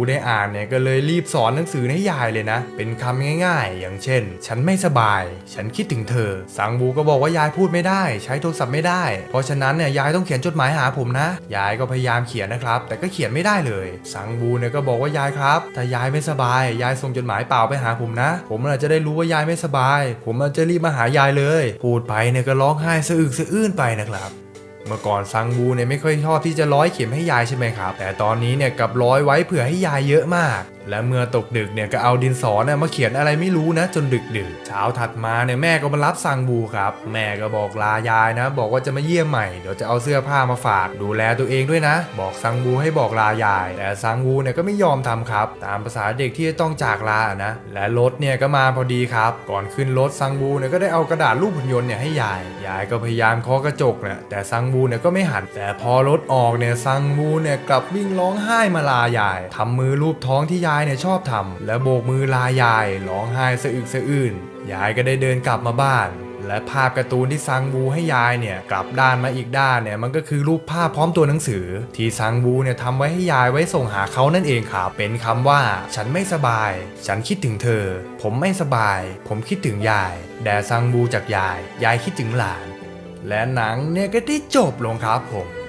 ูได้อ่านเนี่ยก็เลยรีบสอนหนังสือให้ยายเลยนะ เป็นคำง่าย ๆ อย่างเช่น ฉันไม่สบาย ฉันคิดถึงเธอ สังบูก็บอกว่ายายพูดไม่ได้ ใช้โทรศัพท์ไม่ได้ เพราะฉะนั้นเนี่ยยายต้องเขียนจดหมายหาผมนะ ยายก็พยายามเขียนนะครับ แต่ก็เขียนไม่ได้เลย สังบูเนี่ยก็บอกว่ายายครับถ้ายายไม่สบาย ยายส่งจดหมายเปล่าไปหาผมนะ ผมอาจจะได้รู้ว่ายายไม่สบาย ผมอาจจะรีบมาหายายเลย พูดไปเนี่ยก็ร้องไห้สะอึกสะอื้นไปนะครับ เมื่อก่อนซังบูเนี่ยไม่ค่อยชอบที่จะร้อยเข็มให้ยายใช่ไหมครับ แต่ตอนนี้เนี่ยกับร้อยไว้เผื่อให้ยายเยอะมากและเมื่อตกดึกเนี่ยก็เอาดินสอเนี่ยมาเขียนอะไรไม่รู้นะ จนดึกดึกๆเช้าถัดมาเนี่ยแม่ก็มารับซังบูครับ แม่ก็บอกลายายนะ บอกว่าจะมาเยี่ยมใหม่เดี๋ยวจะเอาเสื้อผ้ามาฝากดูแลตัวเองด้วยนะ บอกซังบูให้บอกลายาย แต่ซังบูเนี่ยก็ไม่ยอมทำครับ ตามภาษาเด็กที่จะต้องจากลานะ และรถเนี่ยก็มาพอดีครับ ก่อนขึ้นรถซังบูเนี่ยก็ได้เอากระดาษรูปหุ่นยนต์เนี่ยให้ยายยายก็พยายามเคาะกระจกเนี่ยแต่ซังบูเนี่ยก็ไม่หัน แต่พอรถออกเนี่ยซังบูเนี่ยกลับวิ่งร้องไห้มาลายายทำมือรูปท้องที่ยายเนี่ยชอบทำและโบกมือลายายร้องไห้สะอึกสะอื้นยายก็ได้เดินกลับมาบ้าน และภาพการ์ตูนที่ซังบูให้ยายเนี่ยกลับด้านมาอีกด้านเนี่ยมันก็คือรูปภาพพร้อมตัวหนังสือ ที่ซังบูเนี่ยทำไว้ให้ยายไว้ส่งหาเขานั่นเองครับเป็นคำว่าฉันไม่สบาย ฉันคิดถึงเธอ ผมไม่สบาย ผมคิดถึงยายแด่ซังบูจากยาย ยายคิดถึงหลาน และหนังเนี่ยก็ได้จบลงครับผม